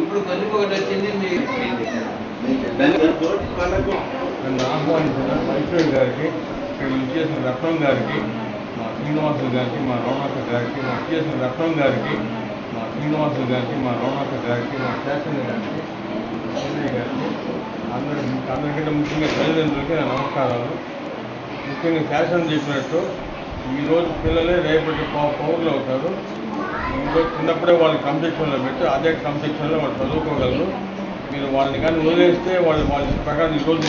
ఇప్పుడు కొంచెం ఒకటి వచ్చింది గారికి ఇక్కడ రత్నం గారికి మా శ్రీనివాసులు గారికి మా రౌనాథ గారికి మా ఇచ్చేసిన రత్నం గారికి మా శ్రీనివాసులు గారికి మా రౌనాథ గారికి మా శాసన గారికి గారికి అందరి అందరికంటే ముఖ్యంగా తల్లిదండ్రులకి నా నమస్కారాలు ముఖ్యంగా శాసనం చెప్పినట్టు ఈరోజు పిల్లలే రేపటి పౌరులు అవుతారు ఈరోజు చిన్నప్పుడే వాళ్ళని క్రమశిక్షణలో పెట్టి అదే క్రమశిక్షణలో వాళ్ళు చదువుకోగలరు. మీరు వాళ్ళని కానీ వదిలేస్తే వాళ్ళు వాళ్ళ ప్రకారం ఈరోజు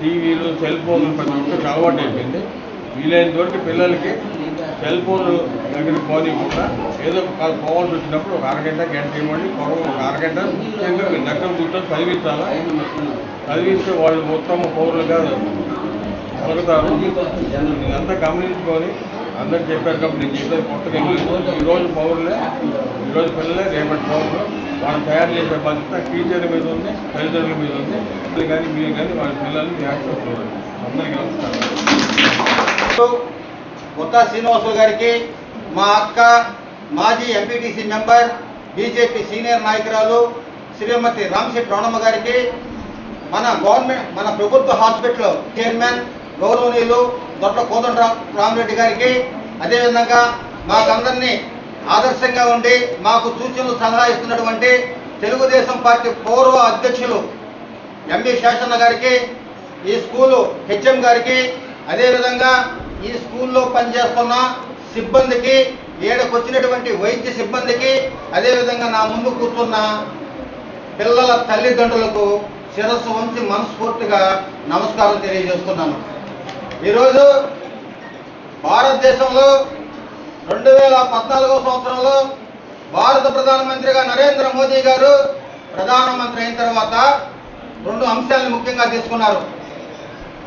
టీవీలు సెల్ ఫోన్లు ప్రతి ఒక్కరికి అలవాటు అయిపోయింది. వీలైనంత వరకు పిల్లలకి సెల్ ఫోన్లు దగ్గరికి పోనీయకుండా ఏదో ఒక పోవాల్సి వచ్చినప్పుడు ఒక అరగంట గంట ఇవ్వండి పొడవు ఒక అరగంట. ముఖ్యంగా మీరు దగ్గర కూర్చొని చదివించాలా? చదివిస్తే వాళ్ళు మొత్తం పౌరులుగా కలుగుతారు ఇదంతా గమనించుకొని అందరు చెప్పారు కాబట్టి నేను చెప్పేది కొత్తగా ఏం లేదు. ఈ రోజు పౌరులే ఈరోజు పిల్లలే రేపటి పౌరులు. వాళ్ళని తయారు చేసే బాధ్యత టీచర్ మీద ఉంది తల్లిదండ్రుల మీద ఉంది. మీరు కానీ మీరు కానీ వాళ్ళ పిల్లల్ని జాగ్రత్తగా చూడండి అందరికీ నమస్కారం. కొత్త శ్రీనివాసులు గారికి మా అక్క మాజీ ఎంపీటీసీ మెంబర్ బీజేపీ సీనియర్ నాయకురాలు శ్రీమతి రామశెట్టి రమణమ్మ గారికి మన గవర్నమెంట్ మన ప్రభుత్వ హాస్పిటల్ చైర్మన్ గౌరవనీయులు దొడ్ల కోదండ రామరెడ్డి గారికి అదేవిధంగా మాకందరినీ ఆదర్శంగా ఉండి మాకు సూచనలు సలహా ఇస్తున్నటువంటి తెలుగుదేశం పార్టీ పూర్వ అధ్యక్షులు ఎంబీ శేషన్న గారికి ఈ స్కూలు హెచ్ఎం గారికి అదేవిధంగా ఈ స్కూల్లో పనిచేస్తున్న సిబ్బందికి ఏడకు వచ్చినటువంటి వైద్య సిబ్బందికి అదేవిధంగా నా ముందు కూర్చున్న పిల్లల తల్లిదండ్రులకు శిరస్సు వంచి మనస్ఫూర్తిగా నమస్కారం తెలియజేస్తున్నాను. ఈరోజు భారతదేశంలో రెండు వేల పద్నాలుగో సంవత్సరంలో భారత ప్రధానమంత్రిగా నరేంద్ర మోదీ గారు ప్రధానమంత్రి అయిన తర్వాత రెండు అంశాలను ముఖ్యంగా తీసుకున్నారు.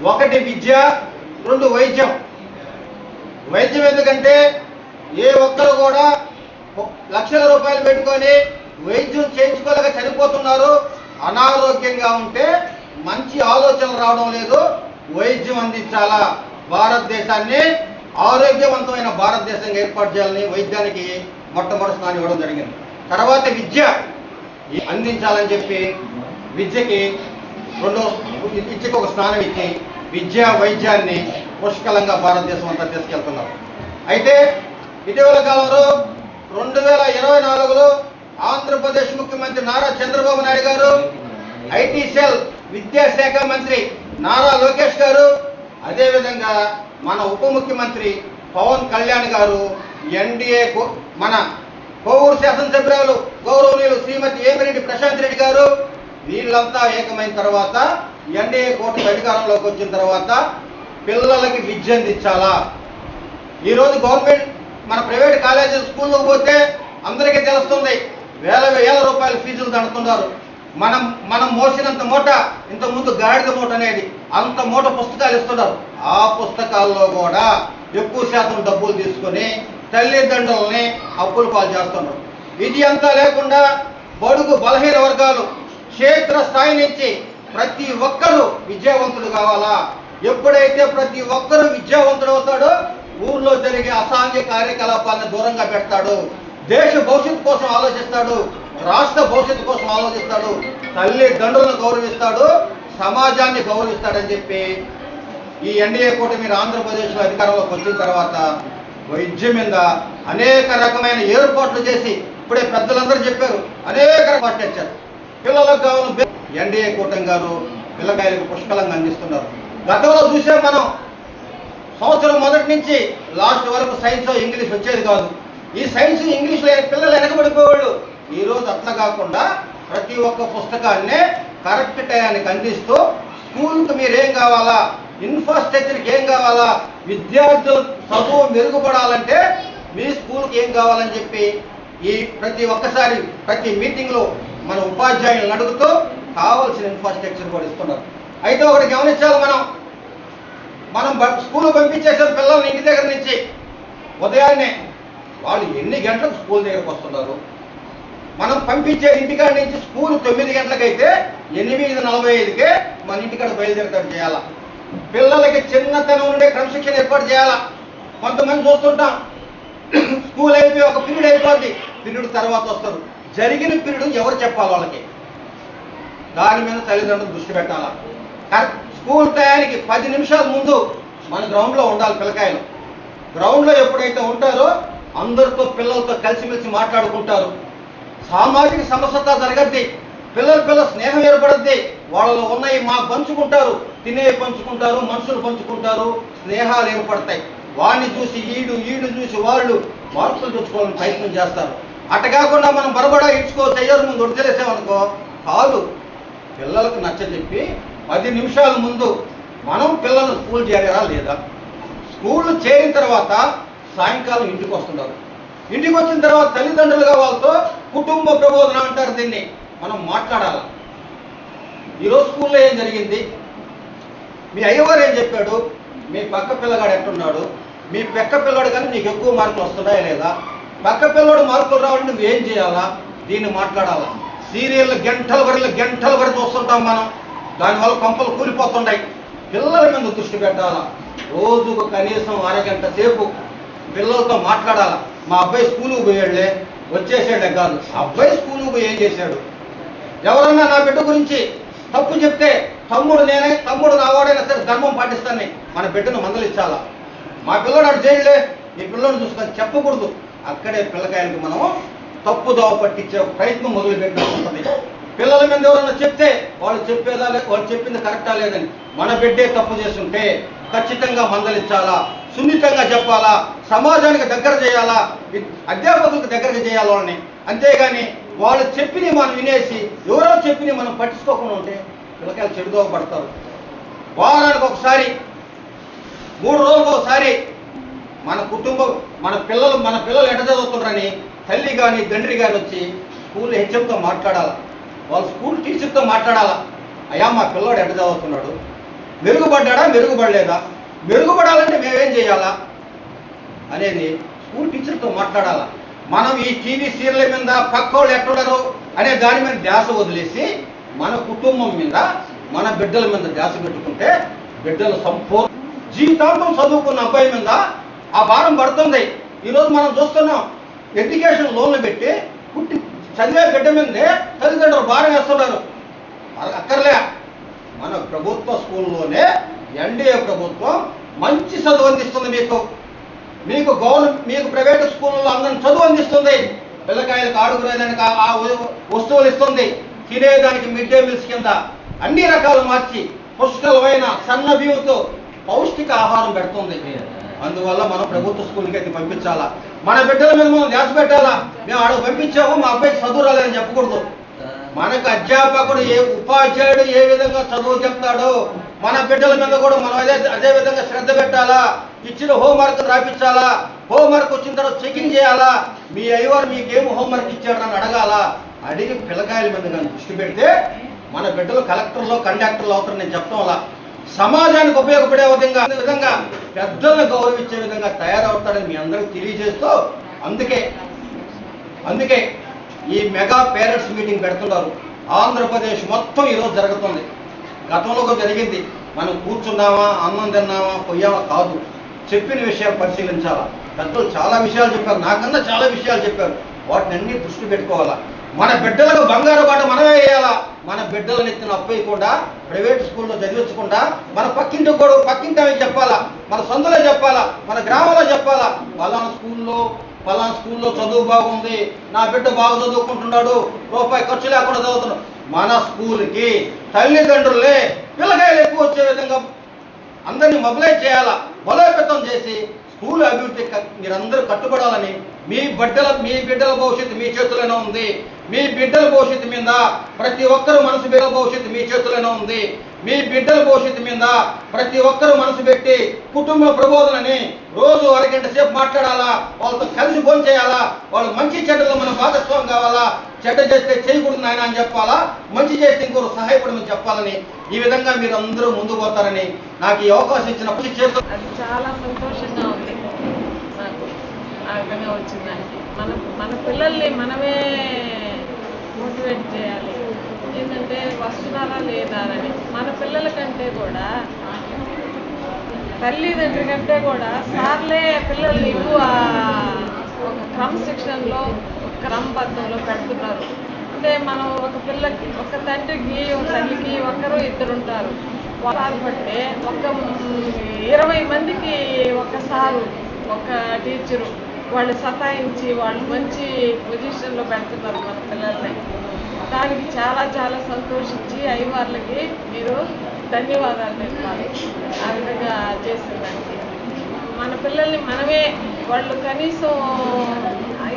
ఒకటి విద్య రెండు వైద్యం. వైద్యం ఎందుకంటే ఏ ఒక్కరు కూడా లక్షల రూపాయలు పెట్టుకొని వైద్యం చేయించుకోలేక చనిపోతున్నారు. అనారోగ్యంగా ఉంటే మంచి ఆలోచనలు రావడం లేదు. వైద్యం అందించాలా? భారతదేశాన్ని ఆరోగ్యవంతమైన భారతదేశంగా ఏర్పాటు చేయాలని వైద్యానికి మొట్టమొదటి స్థానం ఇవ్వడం జరిగింది. తర్వాత విద్య అందించాలని చెప్పి విద్యకి రెండో విద్యకు ఒక స్థానం ఇచ్చి విద్య వైద్యాన్ని పుష్కలంగా భారతదేశం అంతా తీసుకెళ్తున్నారు. అయితే ఇటీవల కాలంలో రెండు వేల ఇరవై నాలుగులో ఆంధ్రప్రదేశ్ ముఖ్యమంత్రి నారా చంద్రబాబు నాయుడు గారు ఐటీ సెల్ విద్యాశాఖ మంత్రి నారా లోకేష్ గారు అదేవిధంగా మన ఉప ముఖ్యమంత్రి పవన్ కళ్యాణ్ గారు ఎన్డీఏ మన కోవూరు శాసనసభ్యురాలు గౌరవనీయులు శ్రీమతి ఏమిరెడ్డి ప్రశాంత్ రెడ్డి గారు వీళ్ళంతా ఏకమైన తర్వాత ఎన్డీఏ కూటమి అధికారంలోకి వచ్చిన తర్వాత పిల్లలకి విద్య అందించాలా ఈరోజు గవర్నమెంట్ మన ప్రైవేట్ కాలేజీ స్కూల్లో పోతే అందరికీ తెలుస్తుంది వేల వేల రూపాయల ఫీజులు దండుతున్నారు మనం మనం మోసినంత మూట ఇంత ముందు గాడిద మూట అనేది అంత మూట పుస్తకాలు ఇస్తున్నారు. ఆ పుస్తకాల్లో కూడా ఎక్కువ శాతం డబ్బులు తీసుకొని తల్లిదండ్రులని అప్పులు పాలు చేస్తున్నారు. ఇది అంతా లేకుండా బడుగు బలహీన వర్గాలు క్షేత్ర స్థాయి నుంచి ప్రతి ఒక్కరూ విద్యావంతుడు కావాలా? ఎప్పుడైతే ప్రతి ఒక్కరూ విద్యావంతుడు అవుతాడో ఊర్లో జరిగే అసాంఘ్య కార్యకలాపాలను దూరంగా పెడతాడు. దేశ భవిష్యత్తు కోసం ఆలోచిస్తాడు. రాష్ట్ర భవిష్యత్తు కోసం ఆలోచిస్తాడు తల్లిదండ్రులను గౌరవిస్తాడు సమాజాన్ని గౌరవిస్తాడని చెప్పి ఈ ఎన్డీఏ కూటమి మీరు ఆంధ్రప్రదేశ్లో అధికారంలోకి వచ్చిన తర్వాత వైద్యం మీద అనేక రకమైన ఏర్పాట్లు చేసి ఇప్పుడే పెద్దలందరూ చెప్పారు అనేక రకాలు ఇచ్చారు. పిల్లలకు కావాలి ఎన్డీఏ కూటమి గారు పిల్లకాయలకు పుష్కలంగా అందిస్తున్నారు. గతంలో చూసాం మనం సంవత్సరం మొదటి నుంచి లాస్ట్ వరకు సైన్స్ ఇంగ్లీష్ వచ్చేది కాదు. ఈ సైన్స్ ఇంగ్లీష్లో పిల్లలు వెనకబడిపోయేవాళ్ళు. ఈరోజు అట్లా కాకుండా ప్రతి ఒక్క పుస్తకాన్ని కరెక్ట్ టయానికి అందిస్తూ స్కూల్కి మీరు ఏం కావాలా? ఇన్ఫ్రాస్ట్రక్చర్కి ఏం కావాలా? విద్యార్థులు చదువు మెరుగుపడాలంటే మీ స్కూల్కి ఏం కావాలని చెప్పి ఈ ప్రతి ఒక్కసారి ప్రతి మీటింగ్లో మన ఉపాధ్యాయులను అడుగుతూ కావాల్సిన ఇన్ఫ్రాస్ట్రక్చర్ కూడా ఇస్తున్నారు. అయితే ఒకటి గమనించాలి మనం. మనం స్కూల్కి స్కూల్ పంపించేసారు పిల్లల్ని ఇంటి దగ్గర నుంచి ఉదయాన్నే వాళ్ళు ఎన్ని గంటలకు స్కూల్ దగ్గరకు వస్తున్నారు? మనం పంపించే ఇంటికాడ నుంచి స్కూల్ తొమ్మిది గంటలకైతే ఎనిమిది నలభై ఐదుకే మన ఇంటికాడ బయలుదేరతాడు చేయాలా. పిల్లలకి చిన్నతనం నుండే క్రమశిక్షణ ఏర్పాటు చేయాలా. కొంతమంది చూస్తుంటాం స్కూల్ అయిపోయి ఒక పీరియడ్ అయిపోద్ది పీరియడ్ తర్వాత వస్తారు. జరిగిన పీరియడ్ ఎవరు చెప్పాలి వాళ్ళకి? దాని మీద తల్లిదండ్రులు దృష్టి పెట్టాలా. స్కూల్ టయానికి పది నిమిషాల ముందు మన గ్రౌండ్లో ఉండాలి పిల్లకాయలు. గ్రౌండ్లో ఎప్పుడైతే ఉంటారో అందరితో పిల్లలతో కలిసిమెలిసి మాట్లాడుకుంటారు. సామాజిక సమస్యత జరగద్ది. పిల్లల పిల్లల స్నేహం ఏర్పడద్ది. వాళ్ళలో ఉన్నాయి మా పంచుకుంటారు. తినే పంచుకుంటారు మనుషులు పంచుకుంటారు స్నేహాలు ఏర్పడతాయి. వాడిని చూసి ఈడు ఈడు చూసి వాళ్ళు మార్పులు తెచ్చుకోవాలని ప్రయత్నం చేస్తారు. అట్ట కాకుండా మనం బరబడా ఇచ్చుకో తయారు ముందు వదిలేసామనుకో కాదు. పిల్లలకు నచ్చజెప్పి పది నిమిషాల ముందు మనం పిల్లలు స్కూల్ చేరారా లేదా? స్కూల్ చేరిన తర్వాత సాయంకాలం ఇంటికి వస్తున్నారు ఇంటికి వచ్చిన తర్వాత తల్లిదండ్రులుగా వాళ్ళతో కుటుంబ ప్రబోధన అంటారు దీన్ని. మనం మాట్లాడాలి. ఈరోజు స్కూల్లో ఏం జరిగింది? మీ అయ్యవారు ఏం చెప్పాడు? మీ పక్క పిల్లగాడు ఎట్టున్నాడు మీ పెక్క పిల్లడు కానీ నీకు ఎక్కువ మార్కులు వస్తున్నాయా లేదా? పక్క పిల్లడు మార్కులు రావాలంటే నువ్వు ఏం చేయాలా? దీన్ని మాట్లాడాలా. సీరియల్ గంటల వరకు గంటల వరకు చూస్తుంటాం మనం. దానివల్ల కొంపలు కూలిపోతుంటాయి. పిల్లల మీద దృష్టి పెట్టాలా. రోజుకు కనీసం అరగంట సేపు పిల్లలతో మాట్లాడాలా. మా అబ్బాయి స్కూల్కి పోయాడులే. వచ్చేసాడే కాదు. అబ్బాయి స్కూల్ పోయి ఏం చేశాడు? ఎవరన్నా నా బిడ్డ గురించి తప్పు చెప్తే తమ్ముడు నేనే తమ్ముడు నావాడైనా సరే ధర్మం పాటిస్తాను మన బిడ్డను మందలించాలా? మా పిల్లడు అటు చేయలే ఈ పిల్లల్ని చూసుకొని చెప్పకూడదు. అక్కడే పిల్లకాయలకు మనం తప్పు దోవ పట్టించే ప్రయత్నం మొదలు ఉంటుంది పిల్లల మీద ఎవరైనా చెప్తే వాళ్ళు చెప్పేదా వాళ్ళు చెప్పింది కరెక్టా లేదని మన బిడ్డే తప్పు చేస్తుంటే ఖచ్చితంగా మందలించాలా? సున్నితంగా చెప్పాలా? సమాజానికి దగ్గర చేయాలా? అధ్యాపకులకు దగ్గరగా చేయాలని వాళ్ళని అంతేగాని వాళ్ళు చెప్పిన మనం వినేసి ఎవరో చెప్పిన మనం పట్టించుకోకుండా ఉంటే పిల్లకాయలు చెడుదోవ పడతారు. వారానికి ఒకసారి మూడు రోజులకు ఒకసారి మన కుటుంబం మన పిల్లలు మన పిల్లలు ఎట చదువుతున్నారని తల్లి కానీ తండ్రి కానీ వచ్చి స్కూల్ హెచ్ఎంతో మాట్లాడాలా? వాళ్ళ స్కూల్ టీచర్తో మాట్లాడాలా? అయ్యా మా పిల్లోడు ఎట చదువుతున్నాడు? మెరుగుపడ్డాడా మెరుగుపడలేదా? మెరుగుపడాలంటే మేమేం చేయాలా? అనేది స్కూల్ టీచర్తో మాట్లాడాలా. మనం ఈ టీవీ సీరియల్ మీద పక్కోళ్ళు ఎట్టున్నారు అనే దాని మీద ధ్యాస వదిలేసి మన కుటుంబం మీద మన బిడ్డల మీద ధ్యాస పెట్టుకుంటే బిడ్డలు సంపూర్ణ జీవితాంతం చదువుకున్న అబ్బాయి మీద ఆ భారం పడుతుంది. ఈరోజు మనం చూస్తున్నాం ఎడ్యుకేషన్ లోన్లు పెట్టి పుట్టి చదివే బిడ్డ మీదే తల్లిదండ్రులు భారం వేస్తున్నారు. అ- అక్కర్లే. మన ప్రభుత్వ స్కూల్లోనే ఎన్డీఏ ప్రభుత్వం మంచి చదువు అందిస్తుంది మీకు. మీకు గవర్నమెంట్ మీకు ప్రైవేట్ స్కూల్లో అందరిని చదువు అందిస్తుంది. పిల్లకాయలకు ఆడుకునేదానికి ఆ- వస్తువులు ఇస్తుంది. తినేదానికి మిడ్ డే మీల్స్ కింద అన్ని రకాలు మార్చి పుష్కలమైన సన్న బియ్యంతో పౌష్టిక ఆహారం పెడుతుంది. అందువల్ల మనం ప్రభుత్వ స్కూల్కి అయితే పంపించాలా? మన బిడ్డల మీద మనం ధ్యాస పెట్టాలా? మేము ఆడ పంపించాము మా అబ్బాయికి చదువు రాలేదని చెప్పకూడదు. మనకు అధ్యాపకుడు ఏ ఉపాధ్యాయుడు ఏ విధంగా చదువు చెప్తాడో మన బిడ్డల మీద కూడా మనం అదే అదే విధంగా శ్రద్ధ పెట్టాలా? ఇచ్చిన హోంవర్క్ రాపించాలా? హోంవర్క్ వచ్చిన తర్వాత చెకింగ్ చేయాలా? మీ అయ్యవారు మీకేం హోంవర్క్ ఇచ్చాడు అని అడగాల? అడిగి పిల్లకాయల మీద కానీ దృష్టి పెడితే మన బిడ్డలు కలెక్టర్లో కండక్టర్లు అవుతారు నేను చెప్తాం అలా సమాజానికి ఉపయోగపడే విధంగా విధంగా పెద్దలను గౌరవించే విధంగా తయారవుతాడని మీ అందరికీ తెలియజేస్తూ అందుకే అందుకే ఈ మెగా పేరెంట్స్ మీటింగ్ పెడుతున్నారు. ఆంధ్రప్రదేశ్ మొత్తం ఈరోజు జరుగుతుంది. గతంలో జరిగింది. మనం కూర్చున్నామా అన్నం తిన్నామా పొయ్యామా కాదు. చెప్పిన విషయాలు పరిశీలించాలా? పెద్దలు చాలా విషయాలు చెప్పారు. నాకన్నా చాలా విషయాలు చెప్పారు. వాటిని అన్ని దృష్టి పెట్టుకోవాలా? మన బిడ్డలకు బంగారు బాట మనమే వేయాలా? మన బిడ్డలను నెత్తిన అప్పయ్యకుండా ప్రైవేట్ స్కూల్లో చదివించకుండా మన పక్కింటి కూడా పక్కింటి చెప్పాలా? మన సొంతలో చెప్పాలా? మన గ్రామంలో చెప్పాలా? వాళ్ళ స్కూల్లో పలానా స్కూల్లో చదువు బాగుంది నా బిడ్డ బాగా చదువుకుంటున్నాడు రూపాయి ఖర్చు లేకుండా చదువుతున్నాడు. మన స్కూల్కి తల్లిదండ్రులే పిల్లకాయలు ఎక్కువ వచ్చే విధంగా అందరినీ మొబిలైజ్ చేయాలా? బలోపేతం చేసి స్కూల్ అభివృద్ధి మీరందరూ కట్టుబడాలని మీ బిడ్డల మీ బిడ్డల భవిష్యత్తు మీ చేతుల్లోనే ఉంది. మీ బిడ్డల భవిష్యత్తు మీద ప్రతి ఒక్కరు మనసు బిడ్డల భవిష్యత్తు మీ చేతుల్లోనే ఉంది. మీ బిడ్డల భవిష్యత్తు మీద ప్రతి ఒక్కరు మనసు పెట్టి కుటుంబ ప్రబోధనని రోజు అరగంట సేపు మాట్లాడాలా? వాళ్ళతో కలిసి ఫోన్ చేయాలా? వాళ్ళు మంచి చెడ్డలో మనం భాగస్వామి కావాలా? చెడ్డ చేస్తే చేయకూడదు నాయన అని చెప్పాలా? మంచి చేస్తే ఇంకొకరు సహాయపడమని చెప్పాలని ఈ విధంగా మీరు అందరూ ముందుకు పోతారని నాకు ఈ అవకాశం ఇచ్చినప్పుడు చేస్తూ చాలా సంతోషంగా ఉంది. నాకు ఆ విధంగా వచ్చిందానికి మన మన పిల్లల్ని మనమే మోటివేట్ చేయాలి. ఏంటంటే వస్తున్నారా లేదా అని. మన పిల్లల కంటే కూడా తల్లిదండ్రుల కంటే కూడా సార్లే పిల్లల్ని ఎక్కువ ఒక క్రమశిక్షణలో క్రమబద్ధంలో పెడుతున్నారు. అంటే మనం ఒక పిల్లకి ఒక తండ్రికి ఒక తల్లికి ఒక్కరు ఇద్దరు ఉంటారు వాళ్ళు బట్టే ఒక ఇరవై మందికి ఒక సారు ఒక టీచరు వాళ్ళు సతాయించి వాళ్ళు మంచి పొజిషన్లో పెడుతున్నారు మన పిల్లల్ని. దానికి చాలా చాలా సంతోషించి అయ్యవార్లకి మీరు ధన్యవాదాలు చెప్పాలి. ఆ విధంగా చేసేదానికి మన పిల్లల్ని మనమే వాళ్ళు కనీసం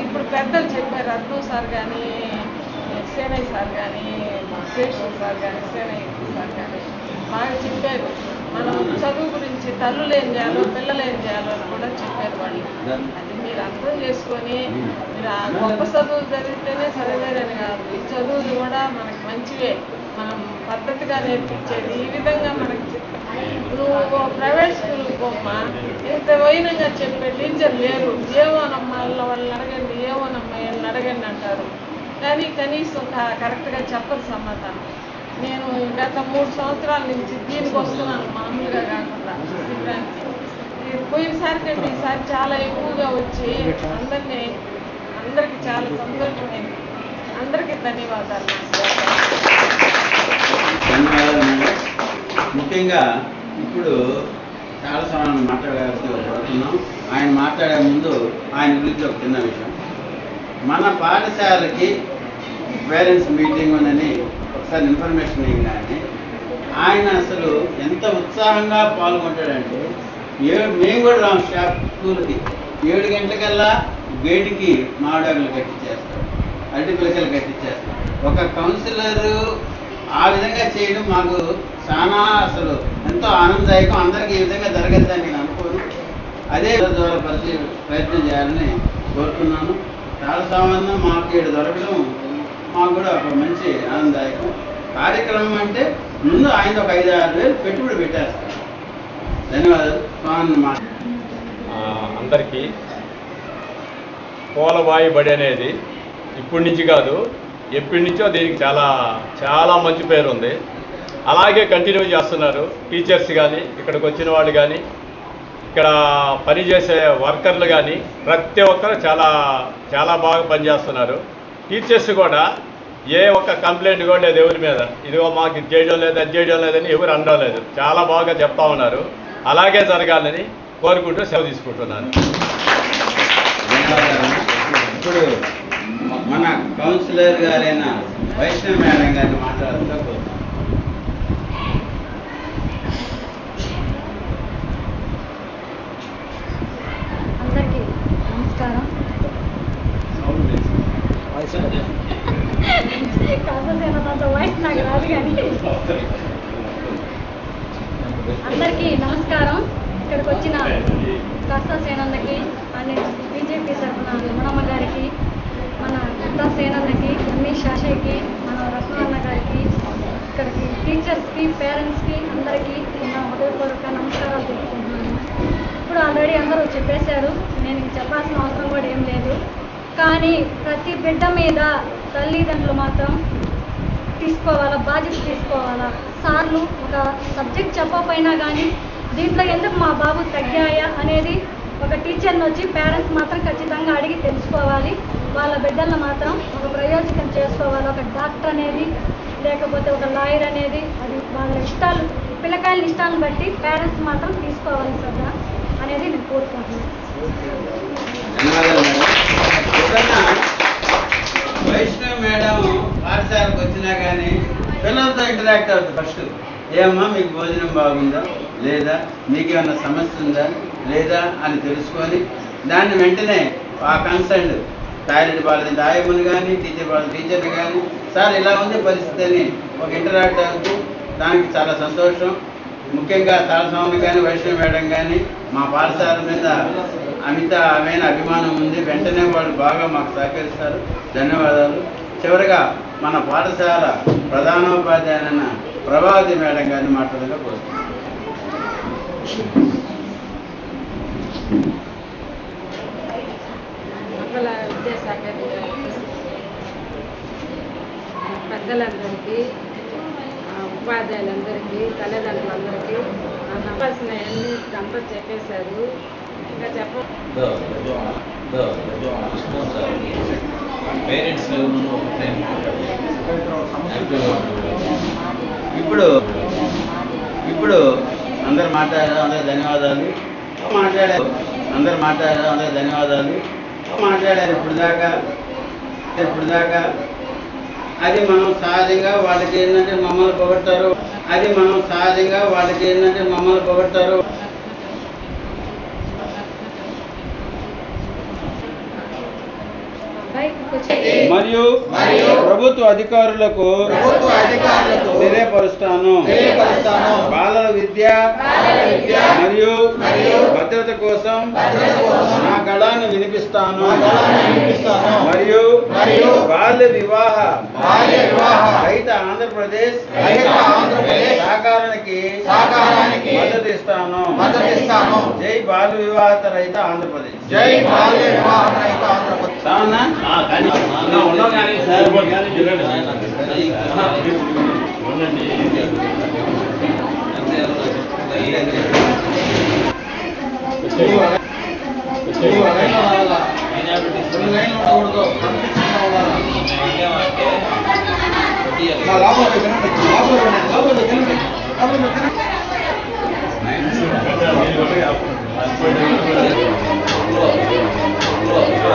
ఇప్పుడు పెద్దలు చెప్పారు రత్నం సార్ కానీ సేనయ్య సార్ కానీ శేషు సార్ కానీ సేనయ్య సార్ కానీ బాగా చెప్పారు. మనం చదువు గురించి తల్లులు ఏం చేయాలో పిల్లలు ఏం చేయాలో అని కూడా చెప్పారు వాళ్ళు. అది మీరు అర్థం చేసుకొని మీరు గొప్ప చదువులు చదివితేనే చదివేదని కాదు. ఈ చదువులు కూడా మనకి మంచివే. మనం పద్ధతిగా నేర్పించేది ఈ విధంగా మనకి నువ్వు ప్రైవేట్ స్కూల్కి పోమ్మా. ఇంత వైనంగా చెప్పే టీచర్ లేరు. ఏమోనమ్మా వాళ్ళ వాళ్ళని అడగండి ఏమోనమ్మా వీళ్ళని అడగండి అంటారు. కానీ కనీసం కరెక్ట్గా చెప్పరు సమాధానం. నేను గత మూడు సంవత్సరాల నుంచి దీనికి వస్తున్నాను మామూలుగా కాకుండా. శిబిరానికి పోయినసారి కంటే ఈసారి చాలా ఎక్కువగా వచ్చి అందరినీ అందరికీ చాలా సంతోషమైంది అందరికీ ధన్యవాదాలు. ధన్యవాదాలు ముఖ్యంగా ఇప్పుడు చాలా సమయం మాట్లాడాల్సి ఆయన మాట్లాడే ముందు ఆయన గురించి ఒక చిన్న విషయం. మన పాఠశాలకి పేరెంట్స్ మీటింగ్ ఉందని ఒకసారి ఇన్ఫర్మేషన్ అయింది ఆయన అసలు ఎంత ఉత్సాహంగా పాల్గొంటాడంటే ఏ మేము కూడా రాము షాప్ స్కూల్కి. ఏడు గంటలకల్లా గేటుకి మామిడాకులు కట్టించేస్తాం అరటి పిలకలు కట్టించేస్తాం ఒక కౌన్సిలర్ ఆ విధంగా చేయడం మాకు చాలా అసలు ఎంతో ఆనందదాయకం. అందరికీ ఈ విధంగా జరగద్దని నేను అనుకోను. అదే ద్వారా పరిచయ ప్రయత్నం చేయాలని కోరుతున్నాను. చాలా సంబంధం మాకు ఇక్కడ దొరకడం మాకు కూడా ఒక మంచి ఆనందదాయకం. కార్యక్రమం అంటే ముందు ఆయన ఒక ఐదు ఆరు వేలు పెట్టుబడి పెట్టేస్తాం ధన్యవాదాలు స్వామి మా ఆ, అందరికీ పోలబాయి బడి అనేది ఇప్పటి నుంచి కాదు ఎప్పటి నుంచో దీనికి చాలా చాలా మంచి పేరు ఉంది. అలాగే కంటిన్యూ చేస్తున్నారు టీచర్స్ కానీ ఇక్కడికి వచ్చిన వాళ్ళు కానీ ఇక్కడ పనిచేసే వర్కర్లు కానీ ప్రతి ఒక్కరు చాలా చాలా బాగా పనిచేస్తున్నారు టీచర్స్ కూడా ఏ ఒక్క కంప్లైంట్ కూడా లేదు ఎవరి మీద. ఇదిగో మాకు ఇది చేయడం లేదు అది చేయడం లేదని ఎవరు అనడం లేదు. చాలా బాగా చెప్తా ఉన్నారు. అలాగే జరగాలని కోరుకుంటూ సెలవు తీసుకుంటున్నాను. ధన్యవాదాలు ఇప్పుడు మన కౌన్సిలర్ గారైన వైష్ణవ్ మేడం గారిని మాట్లాడుతూ అందరికీ నమస్కారం. కాకపోతే అంత వాయిస్ నాకు రాదు కానీ అందరికీ నమస్కారం. ఇక్కడికి వచ్చిన కస్తా సేనన్నకి అండ్ బీజేపీ తరఫున రమణమ్మ గారికి మన గుత్తా సేనన్నకి ఎంఈ శాషయ్యకి మన రత్నన్న గారికి ఇక్కడికి టీచర్స్కి పేరెంట్స్కి అందరికీ నా హృదయపూర్వక నమస్కారాలు తెలుపుకుంటున్నాను ఇప్పుడు ఆల్రెడీ అందరూ చెప్పేశారు నేను చెప్పాల్సిన అవసరం కూడా ఏం లేదు. కానీ ప్రతి బిడ్డ మీద తల్లిదండ్రులు మాత్రం తీసుకోవాలా బాధ్యత తీసుకోవాలా? సార్లు ఒక సబ్జెక్ట్ చెప్పకపోయినా కానీ దీంట్లో ఎందుకు మా బాబు తగ్గాయా అనేది ఒక టీచర్ని వచ్చి పేరెంట్స్ మాత్రం ఖచ్చితంగా అడిగి తెలుసుకోవాలి. వాళ్ళ బిడ్డలను మాత్రం ఒక ప్రయోజకం చేసుకోవాలి. ఒక డాక్టర్ అనేది లేకపోతే ఒక లాయర్ అనేది అది వాళ్ళ ఇష్టాలు పిల్లకాయల ఇష్టాలను బట్టి పేరెంట్స్ మాత్రం తీసుకోవాలి శ్రద్ధ అనేది నేను కోరుకుంటున్నాను. వైష్ణవ్ మేడం పాఠశాలకు వచ్చినా కానీ పిల్లలతో ఇంటరాక్ట్ అవుతుంది ఫస్ట్ ఏమమ్మా మీకు భోజనం బాగుందా? లేదా మీకేమన్నా సమస్య ఉందా లేదా అని తెలుసుకొని దాన్ని వెంటనే ఆ కన్సర్న్ టాయిలెట్ బాగాలేదు ఆయమ్మని కానీ టీచర్ వాళ్ళ టీచర్ని కానీ సార్ ఇలా ఉంది పరిస్థితి అని ఒక ఇంటరాక్ట్ అవుతూ దానికి చాలా సంతోషం. ముఖ్యంగా తారస్వామి కానీ వైష్ణవ్ మేడం కానీ మా పాఠశాల మీద అమితమైన అభిమానం ఉంది. వెంటనే వాళ్ళు బాగా మాకు సహకరిస్తారు. ధన్యవాదాలు. చివరిగా మన పాఠశాల ప్రధానోపాధ్యాయులైన ప్రభావతి మేడం గారిని మాట్లాడగా కోరుతున్నాను పెద్దలందరికీ ఉపాధ్యాయులందరికీ తల్లిదండ్రులందరికీ నవ్వాల్సిన అన్ని అంతా చెప్పేశారు. ఇంకా చెప్ప పేరెంట్స్ ఇప్పుడు ఇప్పుడు అందరు మాట్లాడారు అందరు ధన్యవాదాలు. మాట్లాడారు. అందరు మాట్లాడారు అందరు ధన్యవాదాలు. మాట్లాడారు ఇప్పుడు దాకా. ఇప్పుడు దాకా. అది మనం సహజంగా వాళ్ళకి ఏంటంటే మమ్మల్ని పొగడతారు. అది మనం సహజంగా వాళ్ళకి ఏంటంటే మమ్మల్ని వచ్చి మరియు మరియు ప్రభుత్వ అధికారులకు ప్రభుత్వ అధికారులకు తెలియపరుస్తాను. బాలల విద్య మరియు భద్రత కోసం నా గళాన్ని వినిపిస్తాను. నా గళాన్ని వినిపిస్తాను. మరియు మరియు బాల్య వివాహ రహిత ఆంధ్రప్రదేశ్ సహకారానికి మద్దతు ఇస్తాను. మద్దతిస్తాను. జై బాల్య వివాహత రహిత ఆంధ్రప్రదేశ్. జై బాల్య వివాహ రహిత ఆంధ్రప్రదేశ్. సావన్నా నా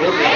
Thank you.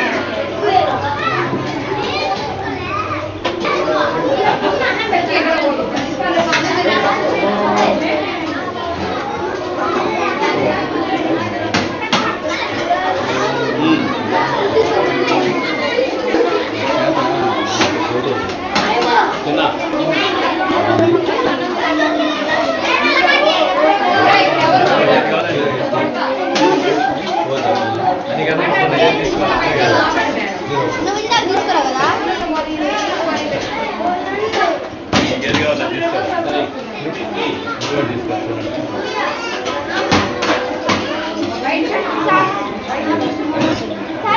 గెస్ట్లే వేయాలి నువ్వు వచ్చేయాలా నువ్వు ఇందాక తీసుకురా కదా ఏది కావాలో తీసుకో సార్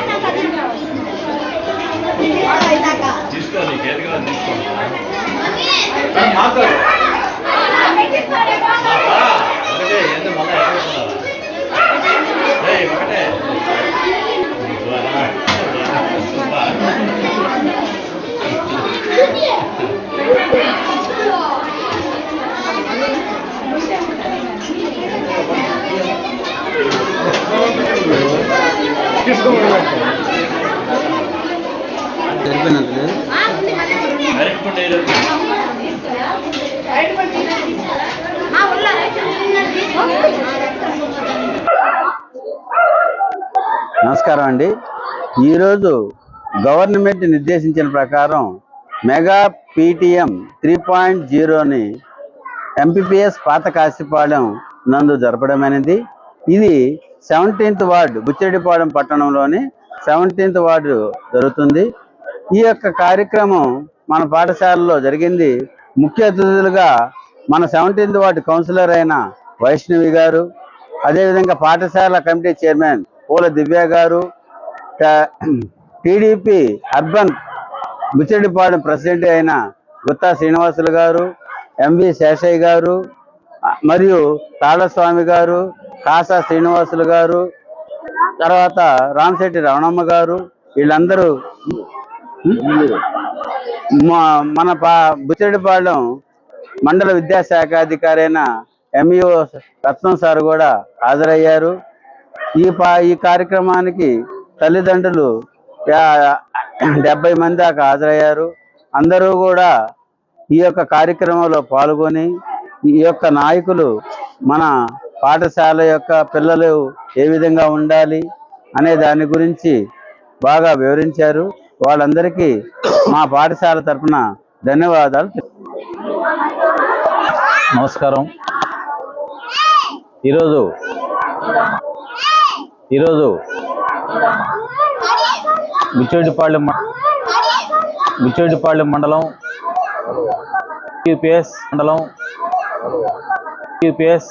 నాకు అది ఇందాక తీసుకో నీకు ఏది కావాలో తీసుకో మాట్లాడు ఒకటే ఎంత మళ్ళా ఎక్కడ ఏయ్ ఒకటే సరిపోయినంత లేదు నమస్కారం అండి. ఈరోజు గవర్నమెంట్ నిర్దేశించిన ప్రకారం మెగా పీటీఎం త్రీ పాయింట్ జీరోని ఎంపీపీఎస్ పాత కాశీపాలెం నందు జరపడమైనది ఇది సెవెంటీన్త్ వార్డు బుచ్చిరెడ్డిపాలెం పట్టణంలోని సెవెంటీన్త్ వార్డు జరుగుతుంది. ఈ యొక్క కార్యక్రమం మన పాఠశాలలో జరిగింది. ముఖ్య అతిథులుగా మన సెవెంటీన్త్ వార్డు కౌన్సిలర్ అయిన వైష్ణవి గారు అదేవిధంగా పాఠశాల కమిటీ చైర్మన్ పూల దివ్య గారు టీడీపీ అర్బన్ ముచ్చడిపాడు ప్రెసిడెంట్ అయిన గుత్తా శ్రీనివాసులు గారు ఎంవి శేషయ్య గారు మరియు తాళస్వామి గారు కాసా శ్రీనివాసులు గారు తర్వాత రామశెట్టి రమణమ్మ గారు వీళ్ళందరూ మన పా బుచ్చిరెడ్డిపాలెం మండల విద్యాశాఖ అధికారి అయిన ఎంఈఓ రత్నం సార్ కూడా హాజరయ్యారు. ఈ పా ఈ కార్యక్రమానికి తల్లిదండ్రులు డెబ్బై మంది దాకా హాజరయ్యారు. అందరూ కూడా ఈ యొక్క కార్యక్రమంలో పాల్గొని ఈ యొక్క నాయకులు మన పాఠశాల యొక్క పిల్లలు ఏ విధంగా ఉండాలి అనే దాని గురించి బాగా వివరించారు. వాళ్ళందరికీ మా పాఠశాల తరపున ధన్యవాదాలు. నమస్కారం. ఈరోజు ఈరోజు బుచ్చిరెడ్డిపాళెం మ- మండలం యూపీఎస్ మండలం యూపీఎస్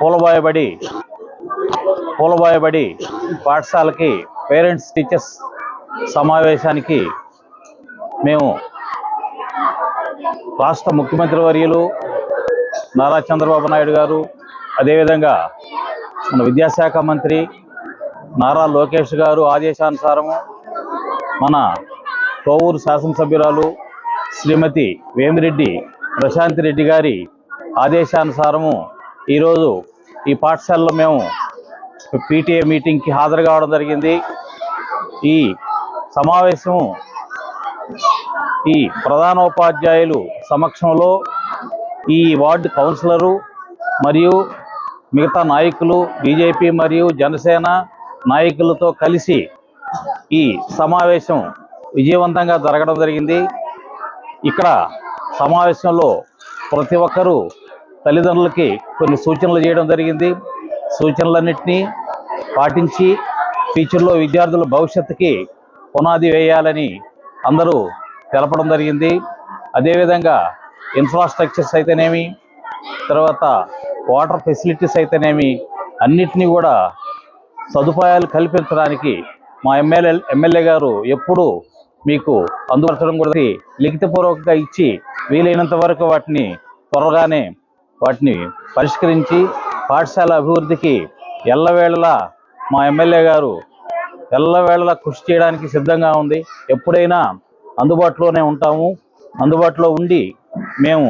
పూలబాయబడి పూలబాయబడి పాఠశాలకి పేరెంట్స్ టీచర్స్ సమావేశానికి మేము రాష్ట్ర ముఖ్యమంత్రి వర్యులు నారా చంద్రబాబు నాయుడు గారు అదేవిధంగా మన విద్యాశాఖ మంత్రి నారా లోకేష్ గారు ఆదేశానుసారము మన కోవూరు శాసనసభ్యురాలు శ్రీమతి వేమిరెడ్డి ప్రశాంతి రెడ్డి గారి ఆదేశానుసారము ఈరోజు ఈ పాఠశాలలో మేము పీటీఏ మీటింగ్కి హాజరు కావడం జరిగింది. ఈ సమావేశము ఈ ప్రధానోపాధ్యాయులు సమక్షంలో ఈ వార్డు కౌన్సిలరు మరియు మిగతా నాయకులు బీజేపీ మరియు జనసేన నాయకులతో కలిసి ఈ సమావేశం విజయవంతంగా జరగడం జరిగింది. ఇక్కడ సమావేశంలో ప్రతి ఒక్కరూ తల్లిదండ్రులకి కొన్ని సూచనలు చేయడం జరిగింది. సూచనలన్నింటినీ పాటించి ఫ్యూచర్లో విద్యార్థుల భవిష్యత్తుకి పునాది వేయాలని అందరూ తెలపడం జరిగింది. అదేవిధంగా ఇన్ఫ్రాస్ట్రక్చర్స్ అయితేనేమి తర్వాత వాటర్ ఫెసిలిటీస్ అయితేనేమి అన్నిటినీ కూడా సదుపాయాలు కల్పించడానికి మా ఎమ్మెల్యే ఎమ్మెల్యే గారు ఎప్పుడూ మీకు అందుపరచడం కూడా లిఖితపూర్వకంగా ఇచ్చి వీలైనంత వరకు వాటిని త్వరగానే వాటిని పరిష్కరించి పాఠశాల అభివృద్ధికి ఎల్లవేళలా మా ఎమ్మెల్యే గారు ఎల్లవేళలా కృషి చేయడానికి సిద్ధంగా ఉంది. ఎప్పుడైనా అందుబాటులోనే ఉంటాము. అందుబాటులో ఉండి మేము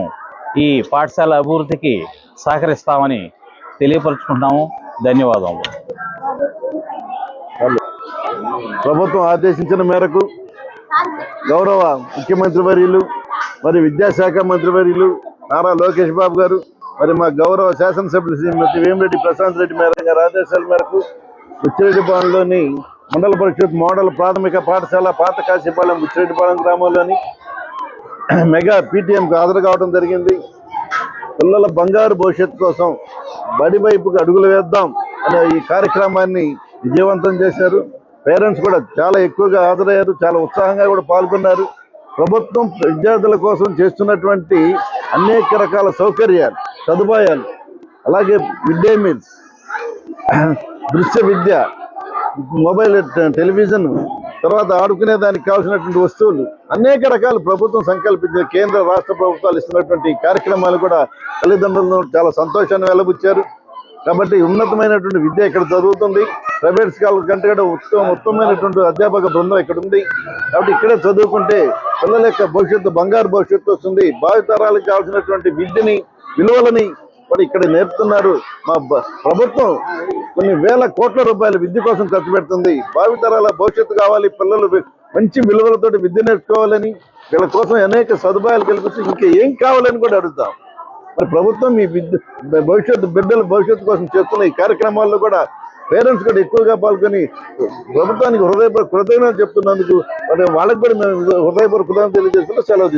ఈ పాఠశాల అభివృద్ధికి సహకరిస్తామని తెలియపరుచుకుంటున్నాము. ధన్యవాదాలు ప్రభుత్వం ఆదేశించిన మేరకు గౌరవ ముఖ్యమంత్రి వర్యులు మరి విద్యాశాఖ మంత్రి వర్యులు నారా లోకేష్ బాబు గారు మరి మా గౌరవ శాసనసభ్యులు శ్రీమతి వేమిరెడ్డి ప్రశాంత్ రెడ్డి మేర గారి ఆదేశాల మేరకు బుచ్చిరెడ్డిపాలెంలోని మండల పరిషత్ మోడల్ ప్రాథమిక పాఠశాల పాత కాశీపాలెం బుచ్చిరెడ్డిపాలెం గ్రామంలోని మెగా పీటీఎంకు హాజరు కావడం జరిగింది. పిల్లల బంగారు భవిష్యత్తు కోసం బడి వైపుకు అడుగులు వేద్దాం అనే ఈ కార్యక్రమాన్ని విజయవంతం చేశారు. పేరెంట్స్ కూడా చాలా ఎక్కువగా హాజరయ్యారు చాలా ఉత్సాహంగా కూడా పాల్గొన్నారు. ప్రభుత్వం విద్యార్థుల కోసం చేస్తున్నటువంటి అనేక రకాల సౌకర్యాలు సదుపాయాలు అలాగే మిడ్ డే మీల్స్ దృశ్య విద్య మొబైల్ టెలివిజన్ తర్వాత ఆడుకునే దానికి కావాల్సినటువంటి వస్తువులు అనేక రకాల ప్రభుత్వం సంకల్పించిన కేంద్ర రాష్ట్ర ప్రభుత్వాలు ఇస్తున్నటువంటి కార్యక్రమాలు కూడా తల్లిదండ్రులను చాలా సంతోషాన్ని వెలబుచ్చారు. కాబట్టి ఉన్నతమైనటువంటి విద్య ఇక్కడ జరుగుతుంది. ప్రైవేట్ స్కూల్ కంటే కూడా ఉత్తమ ఉత్తమమైనటువంటి అధ్యాపక బృందం ఇక్కడ ఉంది. కాబట్టి ఇక్కడే చదువుకుంటే పిల్లల యొక్క భవిష్యత్తు బంగారు భవిష్యత్తు వస్తుంది. భావితరాలకు కావాల్సినటువంటి విద్యని విలువలని మరి ఇక్కడ నేర్పుతున్నారు మా ప్రభుత్వం కొన్ని వేల కోట్ల రూపాయల విద్య కోసం ఖర్చు పెడుతుంది. భావితరాల భవిష్యత్తు కావాలి పిల్లలు మంచి విలువలతో విద్య నేర్చుకోవాలని వీళ్ళ కోసం అనేక సదుపాయాలు కల్పిస్తూ ఇంకా ఏం కావాలని కూడా అడుగుతాం. మరి ప్రభుత్వం మీ విద్య భవిష్యత్తు బిడ్డల భవిష్యత్తు కోసం చేస్తున్న ఈ కార్యక్రమాల్లో కూడా పేరెంట్స్ కూడా ఎక్కువగా పాల్గొని ప్రభుత్వానికి హృదయపూర్వక కృతజ్ఞతలు చెప్తున్నందుకు మరి వాళ్ళకి కూడా మేము హృదయపూర్వక కృతజ్ఞతలు తెలియజేస్తున్నా సెలవు